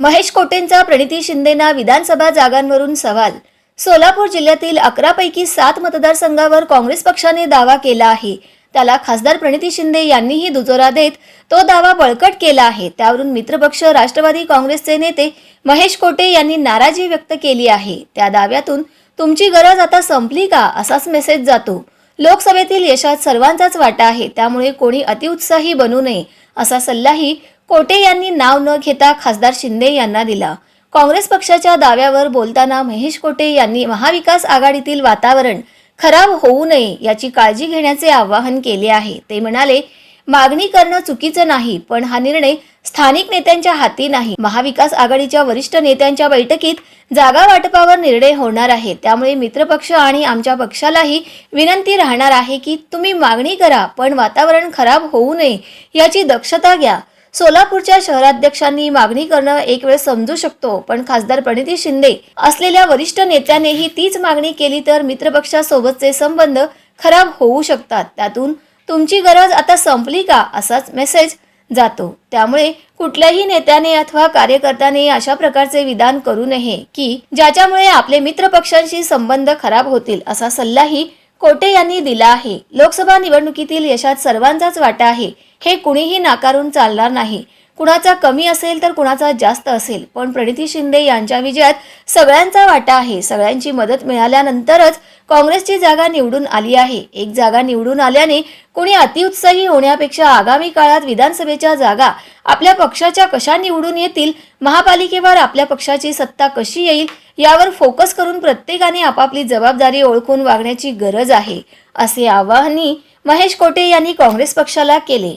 महेश कोटेंचा प्रणिती शिंदेना विधानसभा जागांवरून सवाल. सोलापूर जिल्ह्यातील अकरापैकी सात मतदारसंघावर काँग्रेस पक्षाने दावा केला आहे. त्याला खासदार प्रणिती शिंदे यांनीही दुजोरा देत तो दावा बळकट केला आहे. त्यावरून मित्रपक्ष राष्ट्रवादी काँग्रेसचे नेते महेश कोटे यांनी नाराजी व्यक्त केली आहे. त्या दाव्यातून तुमची गरज आता संपली का? असाच मेसेज जातो. लोकसभेतील यशात सर्वांचाच वाटा आहे. त्यामुळे कोणी अतिउत्साही बनू नये असा सल्लाही कोटे यांनी नाव न घेता खासदार शिंदे यांना दिला. काँग्रेस पक्षाच्या दाव्यावर बोलताना महेश कोटे यांनी महाविकास आघाडीतील वातावरण खराब होऊ नये याची काळजी घेण्याचे आवाहन केले आहे. ते म्हणाले मागणी करणं चुकीचं नाही पण हा निर्णय स्थानिक नेत्यांच्या हाती नाही. महाविकास आघाडीच्या वरिष्ठ नेत्यांच्या बैठकीत जागा वाटपावर निर्णय होणार आहे. त्यामुळे मित्रपक्ष आणि आमच्या पक्षालाही विनंती राहणार आहे की तुम्ही मागणी करा पण वातावरण खराब होऊ नये याची दक्षता घ्या. सोलापूरच्या शहराध्यक्षांनी मागणी करणं एक वेळ समजू शकतो पण खासदार प्रणिती शिंदे असलेल्या वरिष्ठ नेत्यानेही तीच मागणी केली तर मित्रपक्षासोबतचे संबंध खराब होऊ शकतात. त्यातून तुमची गरज आता संपली का? असाच मेसेज जातो. त्यामुळे कुठल्याही नेत्याने अथवा कार्यकर्त्याने अशा प्रकारचे विधान करू नये की ज्याच्यामुळे आपले मित्रपक्षांशी संबंध खराब होतील असा सल्लाही कोटे यांनी दिला आहे. लोकसभा निवडणुकीतील यशात सर्वांचाच वाटा आहे. हे कुणीही नाकारून चालणार नाही. कुणाचा कमी असेल तर कुणाचा जास्त असेल. पण प्रणिती शिंदे यांच्या विजयात सगळ्यांचा वाटा आहे. सगळ्यांची मदत मिळाल्यानंतरच काँग्रेसची जागा निवडून आली आहे. एक जागा निवडून आल्याने कोणी अतिउत्साही होण्यापेक्षा आगामी काळात विधानसभेच्या जागा आपल्या पक्षाच्या कशा निवडून येतील महापालिकेवर आपल्या पक्षाची सत्ता कशी येईल यावर फोकस करून प्रत्येकाने आपापली जबाबदारी ओळखून वागण्याची गरज आहे असे आवाहनही महेश कोटे यांनी काँग्रेस पक्षाला केले.